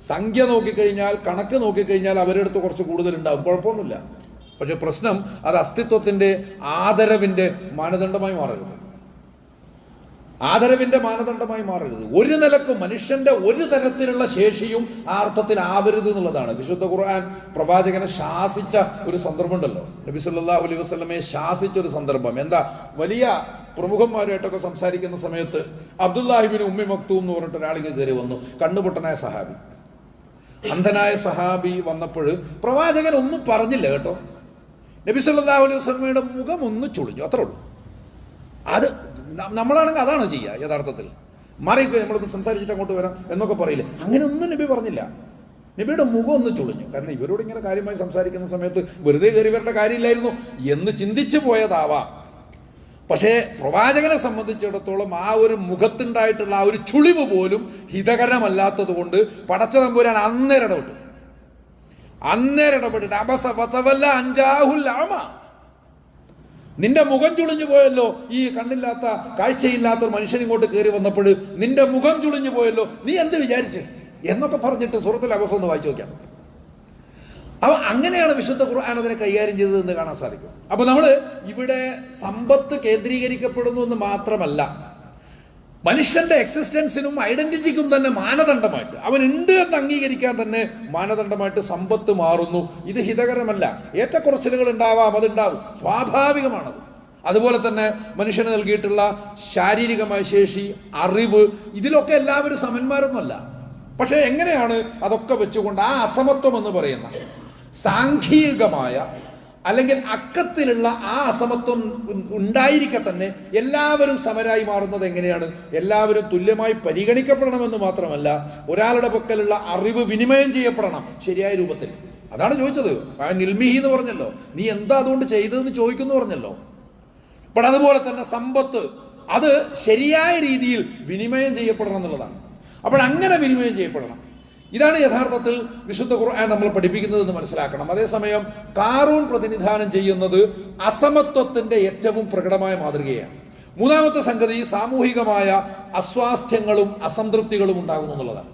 സംഖ്യ നോക്കിക്കഴിഞ്ഞാൽ കണക്ക് നോക്കിക്കഴിഞ്ഞാൽ അവരെടുത്ത് കുറച്ച് കൂടുതൽ ഉണ്ടാവും കുഴപ്പമൊന്നുമില്ല. പക്ഷെ പ്രശ്നം അത് അസ്തിത്വത്തിന്റെ ആദരവിന്റെ മാനദണ്ഡമായി മാറരുത്. ആദരവിന്റെ മാനദണ്ഡമായി മാറരുത്. ഒരു നിലക്കും മനുഷ്യന്റെ ഒരു തരത്തിലുള്ള ശേഷിയും ആ അർത്ഥത്തിൽ ആവരുത് എന്നുള്ളതാണ്. വിശുദ്ധ ഖുർആൻ പ്രവാചകനെ ശാസിച്ച ഒരു സന്ദർഭം ഉണ്ടല്ലോ നബി സല്ലല്ലാഹു അലൈഹി വസ്ലമയെ ശാസിച്ച ഒരു സന്ദർഭം. എന്താ? വലിയ പ്രമുഖന്മാരുമായിട്ടൊക്കെ സംസാരിക്കുന്ന സമയത്ത് അബ്ദുല്ലാഹിബിൻ ഉമ്മി മക്തൂം എന്ന് പറഞ്ഞിട്ട് ഒരാളിങ്ങ് കയറി വന്നു. കണ്ണുപൊട്ടനായ സഹാബി. അന്ധനായ സഹാബി വന്നപ്പോൾ പ്രവാചകൻ ഒന്നും പറഞ്ഞില്ല കേട്ടോ. നബി സല്ലല്ലാഹു അലൈഹി വസ്ലമയുടെ മുഖം ഒന്ന് ചുളിഞ്ഞു അത്രേ ഉള്ളൂ. അത് നമ്മളാണെങ്കിൽ അതാണ് ചെയ്യുക യഥാർത്ഥത്തിൽ. മാറിക്കോ നമ്മളിപ്പോൾ സംസാരിച്ചിട്ട് അങ്ങോട്ട് വരാം എന്നൊക്കെ പറയില്ല. അങ്ങനെ ഒന്നും നബി പറഞ്ഞില്ല. നബിയുടെ മുഖം ഒന്ന് ചുളിഞ്ഞു. കാരണം ഇവരോട് ഇങ്ങനെ കാര്യമായി സംസാരിക്കുന്ന സമയത്ത് വെറുതെ കയറി വരേണ്ട കാര്യമില്ലായിരുന്നു എന്ന് ചിന്തിച്ചു പോയതാവാം. പക്ഷേ പ്രവാചകനെ സംബന്ധിച്ചിടത്തോളം ആ ഒരു മുഖത്തുണ്ടായിട്ടുള്ള ആ ഒരു ചുളിവ് പോലും ഹിതകരമല്ലാത്തത് കൊണ്ട് പടച്ച തമ്പുരാൻ അന്നേരം ഇടപെട്ടു. അന്നേരം ഇടപെട്ടിട്ട് അബസ അഞ്ചാഹുൽ ആമ നിന്റെ മുഖം ചുളിഞ്ഞു പോയല്ലോ ഈ കണ്ണില്ലാത്ത കാഴ്ചയില്ലാത്ത ഒരു മനുഷ്യൻ ഇങ്ങോട്ട് കയറി വന്നപ്പോൾ നിന്റെ മുഖം ചുളിഞ്ഞു പോയല്ലോ. നീ എന്ത് വിചാരിച്ചു? എന്നൊക്കെ പറഞ്ഞിട്ട് സുഹൃത്തിൽ അവസ്ഥ ഒന്ന് വായിച്ചു നോക്കാം അപ്പൊ അങ്ങനെയാണ് വിശുദ്ധ ഖുർആൻ അതിനെ കൈകാര്യം ചെയ്തത് എന്ന് കാണാൻ സാധിക്കും. അപ്പൊ നമ്മൾ ഇവിടെ സമ്പത്ത് കേന്ദ്രീകരിക്കപ്പെടുന്നു എന്ന് മാത്രമല്ല മനുഷ്യന്റെ എക്സിസ്റ്റൻസിനും ഐഡന്റിറ്റിക്കും തന്നെ മാനദണ്ഡമായിട്ട്. അവൻ ഉണ്ട് എന്ന് അംഗീകരിക്കാൻ തന്നെ മാനദണ്ഡമായിട്ട് സമ്പത്ത് മാറുന്നു. ഇത് ഹിതകരമല്ല. ഏറ്റക്കുറച്ചിലുകൾ ഉണ്ടാവാം അതുണ്ടാവും. സ്വാഭാവികമാണത്. അതുപോലെ തന്നെ മനുഷ്യന് നൽകിയിട്ടുള്ള ശാരീരികമായ ശേഷി അറിവ് ഇതിലൊക്കെ എല്ലാവരും സമന്മാരൊന്നുമല്ല. പക്ഷേ എങ്ങനെയാണ് അതൊക്കെ വെച്ചുകൊണ്ട് ആ അസമത്വം എന്ന് പറയുന്ന സാംഘികമായ അല്ലെങ്കിൽ അക്കത്തിലുള്ള ആ അസമത്വം ഉണ്ടായിരിക്കെ തന്നെ എല്ലാവരും സമരായി മാറുന്നത് എങ്ങനെയാണ്? എല്ലാവരും തുല്യമായി പരിഗണിക്കപ്പെടണമെന്ന് മാത്രമല്ല ഒരാളുടെ പക്കലുള്ള അറിവ് വിനിമയം ചെയ്യപ്പെടണം ശരിയായ രൂപത്തിൽ. അതാണ് ചോദിച്ചത്. നിൽമിഹി എന്ന് പറഞ്ഞല്ലോ. നീ എന്താ അതുകൊണ്ട് ചെയ്തതെന്ന് ചോദിക്കുന്നു പറഞ്ഞല്ലോ. അപ്പോൾ അതുപോലെ തന്നെ സമ്പത്ത് അത് ശരിയായ രീതിയിൽ വിനിമയം ചെയ്യപ്പെടണം എന്നുള്ളതാണ്. അപ്പോൾ അങ്ങനെ വിനിമയം ചെയ്യപ്പെടണം. ഇതാണ് യഥാർത്ഥത്തിൽ വിശുദ്ധ ഖുർആൻ നമ്മൾ പഠിപ്പിക്കുന്നത് എന്ന് മനസ്സിലാക്കണം. അതേസമയം കാറൂൺ പ്രതിനിധാനം ചെയ്യുന്നത് അസമത്വത്തിന്റെ ഏറ്റവും പ്രകടമായ മാതൃകയാണ്. മൂന്നാമത്തെ സംഗതി സാമൂഹികമായ അസ്വാസ്ഥ്യങ്ങളും അസംതൃപ്തികളും ഉണ്ടാകുന്നു എന്നുള്ളതാണ്.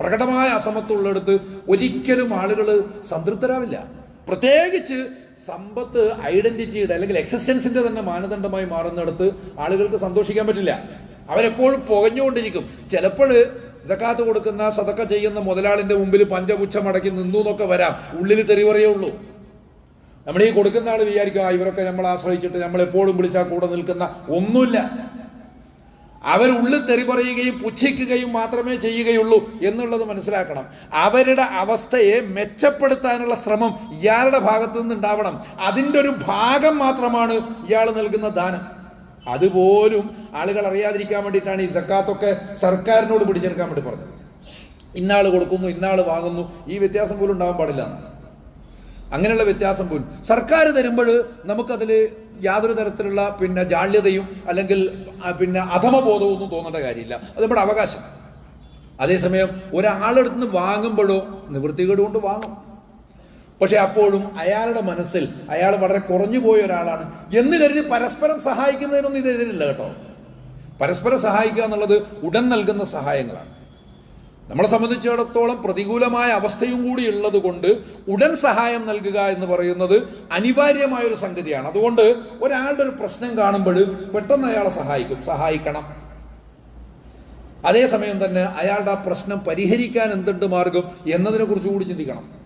പ്രകടമായ അസമത്വം ഉള്ളിടത്ത് ഒരിക്കലും ആളുകൾ സംതൃപ്തരാവില്ല. പ്രത്യേകിച്ച് സമ്പത്ത് ഐഡന്റിറ്റിയുടെ അല്ലെങ്കിൽ എക്സിസ്റ്റൻസിന്റെ തന്നെ മാനദണ്ഡമായി മാറുന്നിടത്ത് ആളുകൾക്ക് സന്തോഷിക്കാൻ പറ്റില്ല. അവരെപ്പോഴും പുകഞ്ഞുകൊണ്ടിരിക്കും. ചിലപ്പോൾ ജക്കാത്ത് കൊടുക്കുന്ന സതക്ക ചെയ്യുന്ന മുതലാളിന്റെ മുമ്പിൽ പഞ്ചപുച്ഛം അടക്കി നിന്നു എന്നൊക്കെ വരാം. ഉള്ളിൽ തെറിവറിയേ ഉള്ളൂ. നമ്മൾ ഈ കൊടുക്കുന്ന ആൾ വിചാരിക്കും ആ ഇവരൊക്കെ നമ്മൾ ആശ്രയിച്ചിട്ട് നമ്മൾ എപ്പോഴും വിളിച്ചാൽ കൂടെ നിൽക്കുന്ന ഒന്നുമില്ല. അവർ ഉള്ളിൽ തെറി പറയുകയും പുച്ഛിക്കുകയും മാത്രമേ ചെയ്യുകയുള്ളൂ എന്നുള്ളത് മനസ്സിലാക്കണം. അവരുടെ അവസ്ഥയെ മെച്ചപ്പെടുത്താനുള്ള ശ്രമം ഇയാളുടെ ഭാഗത്തു നിന്ന് ഉണ്ടാവണം അതിന്റെ ഒരു ഭാഗം മാത്രമാണ് ഇയാൾ നൽകുന്ന ദാനം. അതുപോലും ആളുകൾ അറിയാതിരിക്കാൻ വേണ്ടിയിട്ടാണ് ഈ സക്കാത്തൊക്കെ സർക്കാരിനോട് പിടിച്ചെടുക്കാൻ വേണ്ടി പറഞ്ഞത്. ഇന്നാൾ കൊടുക്കുന്നു ഇന്നാൾ വാങ്ങുന്നു ഈ വ്യത്യാസം പോലും ഉണ്ടാവാൻ പാടില്ല. അങ്ങനെയുള്ള വ്യത്യാസം പോലും. സർക്കാർ തരുമ്പോൾ നമുക്കതിൽ യാതൊരു തരത്തിലുള്ള പിന്നെ ജാള്യതയും അല്ലെങ്കിൽ പിന്നെ അധമബോധവും ഒന്നും തോന്നേണ്ട കാര്യമില്ല. അത് നമ്മുടെ അവകാശം. അതേസമയം ഒരാളെടുത്ത് നിന്ന് വാങ്ങുമ്പോഴോ നിവൃത്തികേട് കൊണ്ട് വാങ്ങും. പക്ഷെ അപ്പോഴും അയാളുടെ മനസ്സിൽ അയാൾ വളരെ കുറഞ്ഞു പോയ ഒരാളാണ് എന്ന് കരുതി പരസ്പരം സഹായിക്കുന്നതിനൊന്നും ഇത് എതിരില്ല കേട്ടോ. പരസ്പരം സഹായിക്കുക എന്നുള്ളത് ഉടൻ നൽകുന്ന സഹായങ്ങളാണ്. നമ്മളെ സംബന്ധിച്ചിടത്തോളം പ്രതികൂലമായ അവസ്ഥയും കൂടി ഉള്ളത് കൊണ്ട് ഉടൻ സഹായം നൽകുക എന്ന് പറയുന്നത് അനിവാര്യമായ ഒരു സംഗതിയാണ്. അതുകൊണ്ട് ഒരാളുടെ ഒരു പ്രശ്നം കാണുമ്പോൾ പെട്ടെന്ന് അയാളെ സഹായിക്കും സഹായിക്കണം. അതേസമയം തന്നെ അയാളുടെ ആ പ്രശ്നം പരിഹരിക്കാൻ എന്തുണ്ട് മാർഗം എന്നതിനെ കുറിച്ച് കൂടി ചിന്തിക്കണം.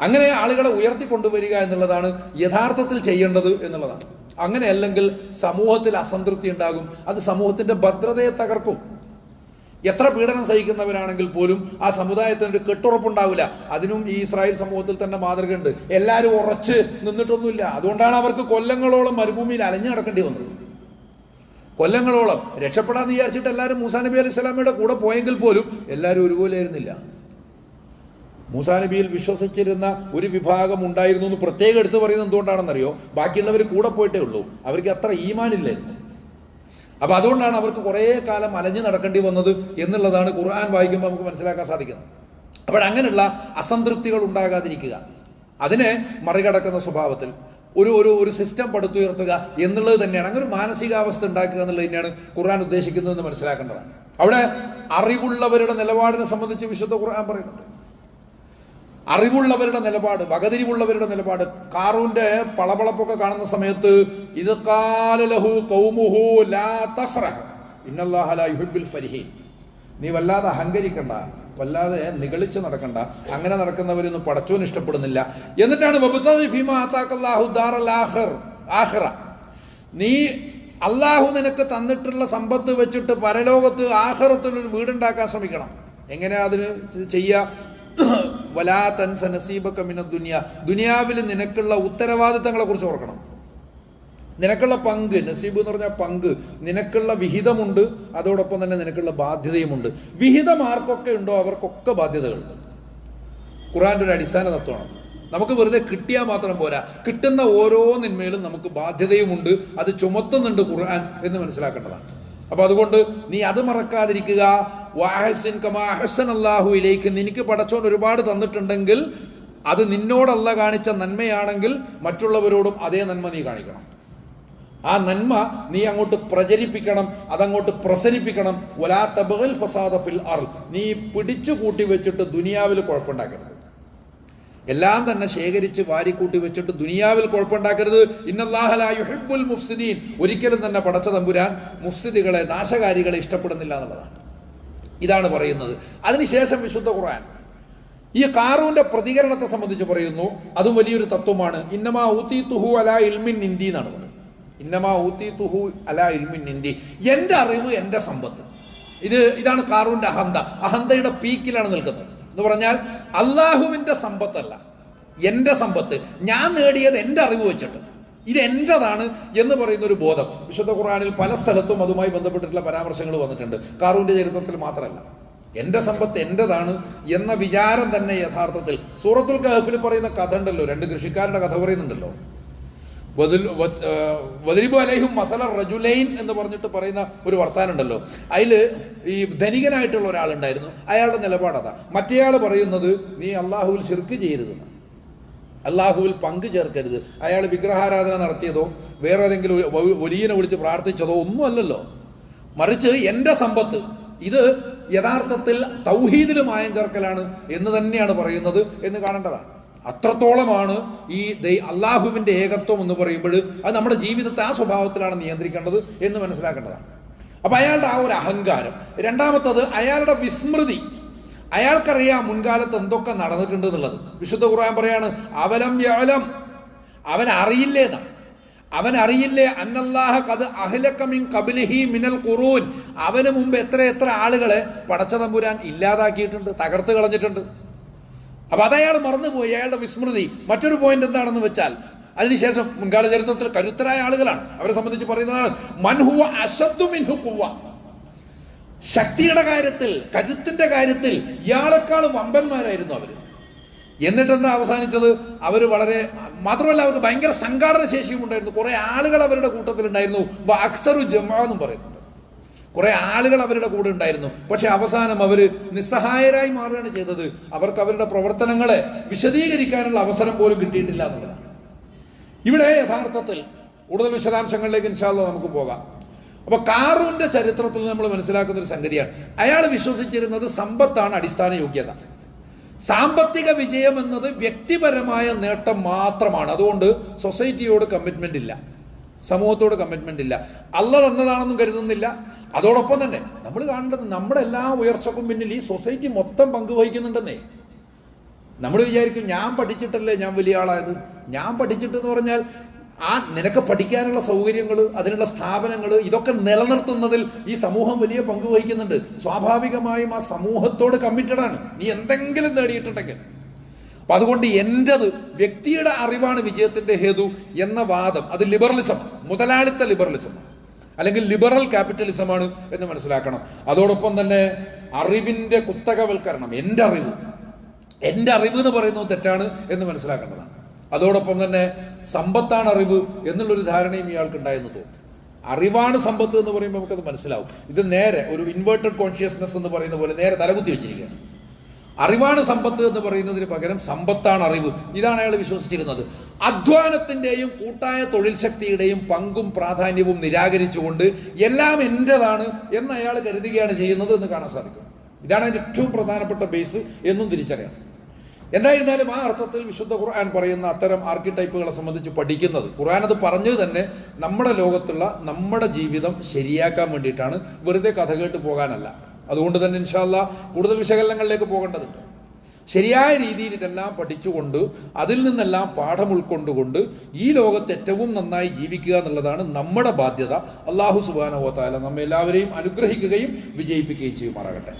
അങ്ങനെ ആളുകളെ ഉയർത്തിക്കൊണ്ടുവരിക എന്നുള്ളതാണ് യഥാർത്ഥത്തിൽ ചെയ്യേണ്ടത് എന്നുള്ളതാണ്. അങ്ങനെ അല്ലെങ്കിൽ സമൂഹത്തിൽ അസംതൃപ്തി ഉണ്ടാകും. അത് സമൂഹത്തിന്റെ ഭദ്രതയെ തകർക്കും. എത്ര പീഡനം സഹിക്കുന്നവരാണെങ്കിൽ പോലും ആ സമുദായത്തിന് ഒരു കെട്ടുറപ്പുണ്ടാവില്ല. അതിനും ഈ ഇസ്രായേൽ സമൂഹത്തിൽ തന്നെ മാതൃകയുണ്ട്. എല്ലാവരും ഉറച്ച് നിന്നിട്ടൊന്നുമില്ല. അതുകൊണ്ടാണ് അവർക്ക് കൊല്ലങ്ങളോളം മരുഭൂമിയിൽ അലഞ്ഞു നടക്കേണ്ടി വന്നത്. കൊല്ലങ്ങളോളം. രക്ഷപ്പെടാൻ വിചാരിച്ചിട്ട് എല്ലാവരും മൂസാ നബി അലൈഹി സ്വലാമയുടെ കൂടെ പോയെങ്കിൽ പോലും എല്ലാവരും ഒരുപോലെ ആയിരുന്നില്ല. മൂസാ നബിയിൽ വിശ്വസിച്ചിരുന്ന ഒരു വിഭാഗം ഉണ്ടായിരുന്നു എന്ന് പ്രത്യേകം എടുത്തു പറയുന്നത് എന്തുകൊണ്ടാണെന്നറിയോ? ബാക്കിയുള്ളവർ കൂടെ പോയിട്ടേ ഉള്ളൂ. അവർക്ക് അത്ര ഈമാനില്ലായിരുന്നു അപ്പൊ അതുകൊണ്ടാണ് അവർക്ക് കുറേ കാലം അലഞ്ഞു നടക്കേണ്ടി വന്നത് എന്നുള്ളതാണ് ഖുർആൻ വായിക്കുമ്പോൾ നമുക്ക് മനസ്സിലാക്കാൻ സാധിക്കുന്നത്. അപ്പോൾ അങ്ങനെയുള്ള അസംതൃപ്തികൾ ഉണ്ടാകാതിരിക്കുക. അതിനെ മറികടക്കുന്ന സ്വഭാവത്തിൽ ഒരു ഒരു ഒരു സിസ്റ്റം പടുത്തുയർത്തുക എന്നുള്ളത് തന്നെയാണ്. അങ്ങനെ ഒരു മാനസികാവസ്ഥ ഉണ്ടാക്കുക എന്നുള്ളത് തന്നെയാണ് ഖുർആൻ ഉദ്ദേശിക്കുന്നതെന്ന് മനസ്സിലാക്കേണ്ടതാണ്. അവിടെ അറിവുള്ളവരുടെ നിലപാടിനെ സംബന്ധിച്ച് വിശുദ്ധ ഖുർആൻ പറയുന്നുണ്ട്. അറിവുള്ളവരുടെ നിലപാട് വകതിരിവുള്ളവരുടെ നിലപാട്. കാറൂന്റെ പളപളപ്പൊക്കെ കാണുന്ന സമയത്ത് ഇത് കാലലഹു കൗമുഹു ലാ തഫ്രഹ് ഫരിഹീൻ. നീ വല്ലാതെ അഹങ്കരിക്കണ്ട വല്ലാതെ നികളിച്ച് നടക്കണ്ട അങ്ങനെ നടക്കുന്നവരൊന്നും പടച്ചോൻ ഇഷ്ടപ്പെടുന്നില്ല. എന്നിട്ടാണ് നീ അള്ളാഹു നിനക്ക് തന്നിട്ടുള്ള സമ്പത്ത് വെച്ചിട്ട് പരലോകത്ത് ആഹ്റത്തിൽ ഒരു വീടുണ്ടാക്കാൻ ശ്രമിക്കണം. എങ്ങനെയാ അതിന് ചെയ്യുക വലാ തൻസ നസീബക്ക മിന ദുനിയ. ദുനിയാവിൽ നിനക്കുള്ള ഉത്തരവാദിത്തങ്ങളെ കുറിച്ച് ഓർക്കണം. നിനക്കുള്ള പങ്ക് നസീബ് എന്ന് പറഞ്ഞാൽ പങ്ക് നിനക്കുള്ള വിഹിതമുണ്ട് അതോടൊപ്പം തന്നെ നിനക്കുള്ള ബാധ്യതയുമുണ്ട്. വിഹിതം ആർക്കൊക്കെ ഉണ്ടോ അവർക്കൊക്കെ ബാധ്യതകളുണ്ട് ഖുറാന്റെ ഒരു അടിസ്ഥാന തത്വമാണ്. നമുക്ക് വെറുതെ കിട്ടിയാൽ മാത്രം പോരാ. കിട്ടുന്ന ഓരോ നിന്മയിലും നമുക്ക് ബാധ്യതയുമുണ്ട്. അത് ചുമത്തുന്നുണ്ട് ഖുർആൻ എന്ന് മനസ്സിലാക്കേണ്ടതാണ്. അപ്പൊ അതുകൊണ്ട് നീ അത് മറക്കാതിരിക്കുക. വാഹസിൻ കമാ അഹ്സൻ അല്ലാഹു ഇലേക്ക്. നിനക്ക് പടച്ചോൻ ഒരുപാട് തന്നിട്ടുണ്ടെങ്കിൽ അത് നിന്നോടല്ല കാണിച്ച നന്മയാണെങ്കിൽ മറ്റുള്ളവരോടും അതേ നന്മ നീ കാണിക്കണം. ആ നന്മ നീ അങ്ങോട്ട് പ്രചരിപ്പിക്കണം അതങ്ങോട്ട് പ്രസരിപ്പിക്കണം. ഫസാദ ഫിൽ അർ നീ പിടിച്ചു കൂട്ടി വെച്ചിട്ട് ദുനിയാവിൽ കുഴപ്പമുണ്ടാക്കരുത്. എല്ലാം തന്നെ ശേഖരിച്ച് വാരിക്കൂട്ടി വെച്ചിട്ട് ദുനിയാവിൽ കുഴപ്പമുണ്ടാക്കരുത്. ഇന്നല്ലാഹല യുഹിബ്ബുൽ മുഫ്സിദീൻ. ഒരിക്കലും തന്നെ പടച്ച തമ്പുരാൻ മുഫ്സിദികളെ നാശകാരികളെ ഇഷ്ടപ്പെടുന്നില്ല എന്നുള്ളതാണ്. ഇതാണ് പറയുന്നത്. അതിനുശേഷം വിശുദ്ധ ഖുർആൻ. ഈ കാറൂന്റെ പ്രതികരണത്തെ സംബന്ധിച്ച് പറയുന്നു. അതും വലിയൊരു തത്വമാണ്. ഇന്നമാ ഊത്തി തുഹു അല ഇൽമിൻ നിന്തി എന്നാണ് പറയുന്നത്. ഇന്നമാ ഊത്തി തുഹു അല ഇൽമിൻ നിന്തി എന്റെ അറിവ് എന്റെ സമ്പത്ത്. ഇത് ഇതാണ് കാറൂന്റെ അഹന്ത. അഹന്തയുടെ പീക്കിലാണ് നിൽക്കുന്നത്. എന്ന് പറഞ്ഞാൽ അള്ളാഹുവിന്റെ സമ്പത്തല്ല. എന്റെ സമ്പത്ത്. ഞാൻ നേടിയത് എന്റെ അറിവ് വെച്ചിട്ട്. ഇത് എന്റെതാണ് എന്ന് പറയുന്ന ഒരു ബോധം. വിശുദ്ധ ഖുറാനിൽ പല സ്ഥലത്തും അതുമായി ബന്ധപ്പെട്ടിട്ടുള്ള പരാമർശങ്ങൾ വന്നിട്ടുണ്ട്. കാറൂന്റെ ചരിത്രത്തിൽ മാത്രമല്ല. എന്റെ സമ്പത്ത് എന്റേതാണ് എന്ന വിചാരം തന്നെ യഥാർത്ഥത്തിൽ സൂറത്തുൽ കഹഫിൽ പറയുന്ന കഥ ഉണ്ടല്ലോ. രണ്ട് കൃഷിക്കാരുടെ കഥ പറയുന്നുണ്ടല്ലോ. അലൈഹും റജുലൈൻ എന്ന് പറഞ്ഞിട്ട് പറയുന്ന ഒരു വർത്താനം ഉണ്ടല്ലോ അതിൽ ഈ ധനികനായിട്ടുള്ള ഒരാളുണ്ടായിരുന്നു. അയാളുടെ നിലപാടതാ മറ്റേയാൾ പറയുന്നത് നീ അള്ളാഹുവിൽ ശിർക്ക് ചെയ്യരുത്. അള്ളാഹുവിൽ പങ്കു ചേർക്കരുത്. അയാൾ വിഗ്രഹാരാധന നടത്തിയതോ വേറെ ഏതെങ്കിലും ഒലിയനെ വിളിച്ച് പ്രാർത്ഥിച്ചതോ ഒന്നും അല്ലല്ലോ. മറിച്ച് എന്റെ സമ്പത്ത് ഇത് യഥാർത്ഥത്തിൽ തൗഹീദിലും മായം ചേർക്കലാണ് എന്ന് തന്നെയാണ് പറയുന്നത് എന്ന് കാണേണ്ടതാണ്. അത്രത്തോളമാണ് ഈ ദൈ- അള്ളാഹുവിന്റെ ഏകത്വം എന്ന് പറയുമ്പോൾ അത് നമ്മുടെ ജീവിതത്തെ ആ സ്വഭാവത്തിലാണ് നിയന്ത്രിക്കേണ്ടത് എന്ന് മനസ്സിലാക്കേണ്ടതാണ്. അപ്പം അയാളുടെ ആ ഒരു അഹങ്കാരം. രണ്ടാമത്തത് അയാളുടെ വിസ്മൃതി. അയാൾക്കറിയാം മുൻകാലത്ത് എന്തൊക്കെ നടന്നിട്ടുണ്ട് എന്നുള്ളത്. വിശുദ്ധ ഖുർആൻ പറയാണ് അവലം യഅലം. അവൻ അറിയില്ലേന്നാണ് അവൻ അറിയില്ലേ അന്നല്ലാഹ കത് അഹ്ലക്കമിൻ കബിലിഹി മിനൽ ഖുറൂൻ. അവന് മുമ്പ് എത്ര എത്ര ആളുകളെ പടച്ചതമ്പുരാൻ ഇല്ലാതാക്കിയിട്ടുണ്ട് തകർത്ത് കളഞ്ഞിട്ടുണ്ട്. അപ്പൊ അതയാൾ മറന്നുപോയി അയാളുടെ വിസ്മൃതി. മറ്റൊരു പോയിന്റ് എന്താണെന്ന് വെച്ചാൽ അതിനുശേഷം മുൻകാല ചരിത്രത്തിൽ കരുത്തരായ ആളുകളാണ്. അവരെ സംബന്ധിച്ച് പറയുന്നതാണ് മൻഹുവ അശദ്ദു മിൻഹു ശക്തിയുടെ കാര്യത്തിൽ കരുത്തിന്റെ കാര്യത്തിൽ ഇയാളെക്കാൾ വമ്പന്മാരായിരുന്നു അവർ എന്നിട്ടെന്താ അവസാനിച്ചത്? അവർ വളരെ മാത്രമല്ല അവർക്ക് ഭയങ്കര സംഘാടന ശേഷിയും ഉണ്ടായിരുന്നു. കുറെ ആളുകൾ അവരുടെ കൂട്ടത്തിൽ ഉണ്ടായിരുന്നു അക്സറു ജമാ എന്നും പറയുന്നുണ്ട്. കുറെ ആളുകൾ അവരുടെ കൂടെ ഉണ്ടായിരുന്നു. പക്ഷെ അവസാനം അവർ നിസ്സഹായരായി മാറുകയാണ് ചെയ്തത്. അവർക്ക് അവരുടെ പ്രവർത്തനങ്ങളെ വിശദീകരിക്കാനുള്ള അവസരം പോലും കിട്ടിയിട്ടില്ല എന്നുള്ളതാണ്. ഇവിടെ യഥാർത്ഥത്തിൽ കൂടുതൽ വിശദാംശങ്ങളിലേക്ക് ഇൻഷാല്ല നമുക്ക് പോകാം. അപ്പൊ കാറൂന്റെ ചരിത്രത്തിൽ നമ്മൾ മനസ്സിലാക്കുന്ന ഒരു സംഗതിയാണ്. അയാൾ വിശ്വസിച്ചിരുന്നത് സമ്പത്താണ് അടിസ്ഥാന യോഗ്യത. സാമ്പത്തിക വിജയം എന്നത് വ്യക്തിപരമായ നേട്ടം മാത്രമാണ്. അതുകൊണ്ട് സൊസൈറ്റിയോട് കമ്മിറ്റ്മെന്റ് ഇല്ല. സമൂഹത്തോട് കമ്മിറ്റ്മെന്റ് ഇല്ല. അല്ല തന്നതാണെന്നും കരുതുന്നില്ല. അതോടൊപ്പം തന്നെ നമ്മൾ കാണേണ്ടത് നമ്മുടെ എല്ലാ ഉയർച്ചക്കും പിന്നിൽ ഈ സൊസൈറ്റി മൊത്തം പങ്കുവഹിക്കുന്നുണ്ടെന്നേ നമ്മൾ വിചാരിക്കും ഞാൻ പഠിച്ചിട്ടല്ലേ ഞാൻ വലിയ ആളായത്? ഞാൻ പഠിച്ചിട്ടെന്ന് പറഞ്ഞാൽ ആ നിനക്ക് പഠിക്കാനുള്ള സൗകര്യങ്ങൾ അതിനുള്ള സ്ഥാപനങ്ങൾ ഇതൊക്കെ നിലനിർത്തുന്നതിൽ ഈ സമൂഹം വലിയ പങ്കുവഹിക്കുന്നുണ്ട് സ്വാഭാവികമായും ആ സമൂഹത്തോട് കമ്മിറ്റഡാണ് നീ എന്തെങ്കിലും നേടിയിട്ടുണ്ടെങ്കിൽ. അപ്പൊ അതുകൊണ്ട് എന്റെത് വ്യക്തിയുടെ അറിവാണ് വിജയത്തിന്റെ ഹേതു എന്ന വാദം. അത് ലിബറലിസം മുതലാളിത്ത ലിബറലിസം. അല്ലെങ്കിൽ ലിബറൽ ക്യാപിറ്റലിസമാണ് എന്ന് മനസ്സിലാക്കണം. അതോടൊപ്പം തന്നെ അറിവിന്റെ കുത്തകവൽക്കരണം എന്റെ അറിവ്. എന്റെ അറിവ് എന്ന് പറയുന്നത് തെറ്റാണ് എന്ന് മനസ്സിലാക്കേണ്ടതാണ്. അതോടൊപ്പം തന്നെ സമ്പത്താണ് അറിവ് എന്നുള്ളൊരു ധാരണയും ഇയാൾക്ക് ഉണ്ടായെന്ന് തോന്നുന്നു. അറിവാണ് സമ്പത്ത് എന്ന് പറയുമ്പോൾ നമുക്കത് മനസ്സിലാവും. ഇത് നേരെ ഒരു ഇൻവേർട്ടഡ് കോൺഷ്യസ്നെസ് എന്ന് പറയുന്ന പോലെ നേരെ തലകുത്തി വെച്ചിരിക്കുകയാണ്. അറിവാണ് സമ്പത്ത് എന്ന് പറയുന്നതിന് പകരം സമ്പത്താണ് അറിവ്. ഇതാണ് അയാൾ വിശ്വസിച്ചിരുന്നത്. അധ്വാനത്തിന്റെയും കൂട്ടായ തൊഴിൽ ശക്തിയുടെയും പങ്കും പ്രാധാന്യവും നിരാകരിച്ചുകൊണ്ട് എല്ലാം എന്റെതാണ് എന്ന് അയാൾ കരുതുകയാണ് ചെയ്യുന്നത് എന്ന് കാണാൻ സാധിക്കും. ഇതാണ് അതിന്റെ ഏറ്റവും പ്രധാനപ്പെട്ട ബേസ് എന്നും തിരിച്ചറിയാം എന്തായിരുന്നാലും ആ അർത്ഥത്തിൽ വിശുദ്ധ ഖുർആൻ പറയുന്ന അത്തരം ആർക്കിടൈപ്പുകളെ സംബന്ധിച്ച് പഠിക്കുന്നത് ഖുർആൻ അത് പറഞ്ഞത് തന്നെ നമ്മുടെ ലോകത്തുള്ള നമ്മുടെ ജീവിതം ശരിയാക്കാൻ വേണ്ടിയിട്ടാണ്. വെറുതെ കഥ കേട്ട് പോകാനല്ല. അതുകൊണ്ട് തന്നെ ഇൻഷാല്ല കൂടുതൽ വിശകലനങ്ങളിലേക്ക് പോകേണ്ടതുണ്ട്. ശരിയായ രീതിയിൽ ഇതെല്ലാം പഠിച്ചുകൊണ്ട് അതിൽ നിന്നെല്ലാം പാഠം ഉൾക്കൊണ്ടുകൊണ്ട് ഈ ലോകത്ത് ഏറ്റവും നന്നായി ജീവിക്കുക എന്നുള്ളതാണ് നമ്മുടെ ബാധ്യത. അള്ളാഹു സുബാനോത്താല നമ്മെ എല്ലാവരെയും അനുഗ്രഹിക്കുകയും വിജയിപ്പിക്കുകയും ചെയ്യുമാറാകട്ടെ.